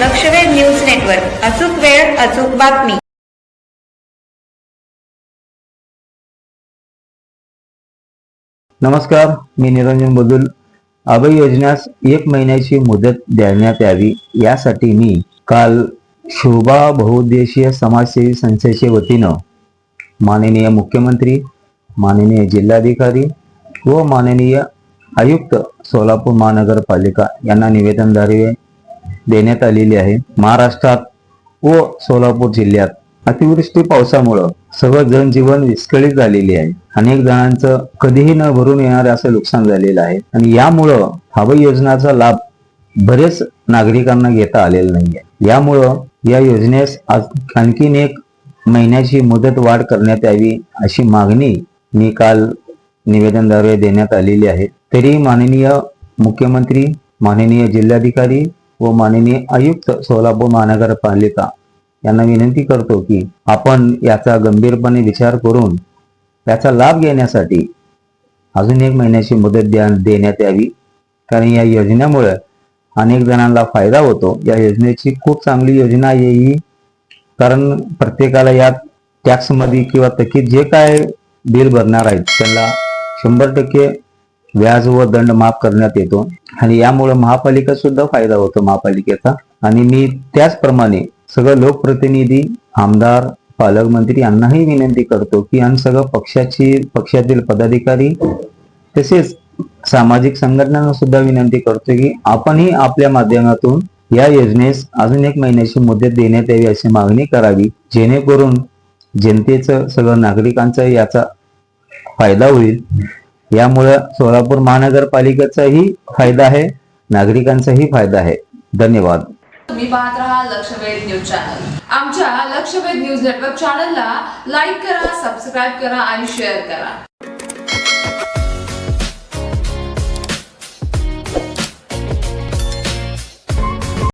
लक्षवेध news network. अचूक वेळ अचूक बातमी. नमस्कार मी निरंजन बदुल. अभय योजनास एक महिन्याची मुदत देण्यात यावी यासाठी मी काल शोभा बहुउद्देशीय समाजसेवी संस्थेच्या वतीनं माननीय मुख्यमंत्री माननीय जिल्हाधिकारी व माननीय आयुक्त सोलापूर महानगरपालिका यांना निवेदनद्वारे देण्यात आलेली आहे. महाराष्ट्रात व सोलापूर जिल्ह्यात अतिवृष्टी पावसामुळं सगळं जनजीवन विस्कळीत झालेले आहे. अनेक जणांचं कधीही न भरून येणारे असं नुकसान झालेलं आहे. आणि यामुळं हवाई योजनाचा लाभ बरेच नागरिकांना घेता आलेला नाहीये. यामुळं या योजनेस आज आणखीन एक महिन्याची मुदत वाढ करण्यात यावी अशी मागणी मी काल निवेदनद्वारे देण्यात आलेली आहे. तरी माननीय मुख्यमंत्री माननीय जिल्हाधिकारी व माननीय आयुक्त सोलापूर महानगरपालिका यांना विनंती करतो की आपण याचा गंभीरपणे विचार करून याचा लाभ घेण्यासाठी अजून एक महिन्याची मुदत द्या देण्यात यावी. कारण या योजनेमुळे अनेक जणांना फायदा होतो. या योजनेची खूप चांगली योजना आहे ही. कारण प्रत्येकाला या टॅक्समध्ये किंवा थकीत जे काय बिल भरणार आहेत त्यांना शंभर टक्के व्याज व दंड माफ करण्यात येतो. आणि यामुळे महापालिका सुद्धा फायदा होतो महापालिकेचा. आणि मी त्याचप्रमाणे सगळं लोकप्रतिनिधी आमदार पालकमंत्री यांनाही विनंती करतो की आणि सगळं पक्षाची पक्षातील पदाधिकारी तसेच सामाजिक संघटनांना सुद्धा विनंती करतो की आपणही आपल्या माध्यमातून या योजनेस अजून एक महिन्याची मुदत देण्यात यावी अशी मागणी करावी जेणेकरून जनतेचं सगळं नागरिकांचा याचा फायदा होईल. यामुळे सोलापूर महानगरपालिकेचाही फायदा आहे नागरिकांचाही फायदा आहे. धन्यवाद. तुम्ही पाहत राहा लक्षवेध न्यूज चॅनल. आमच्या लक्षवेध न्यूज नेटवर्क चॅनलला लाईक करा सबस्क्राईब करा आणि शेअर करा.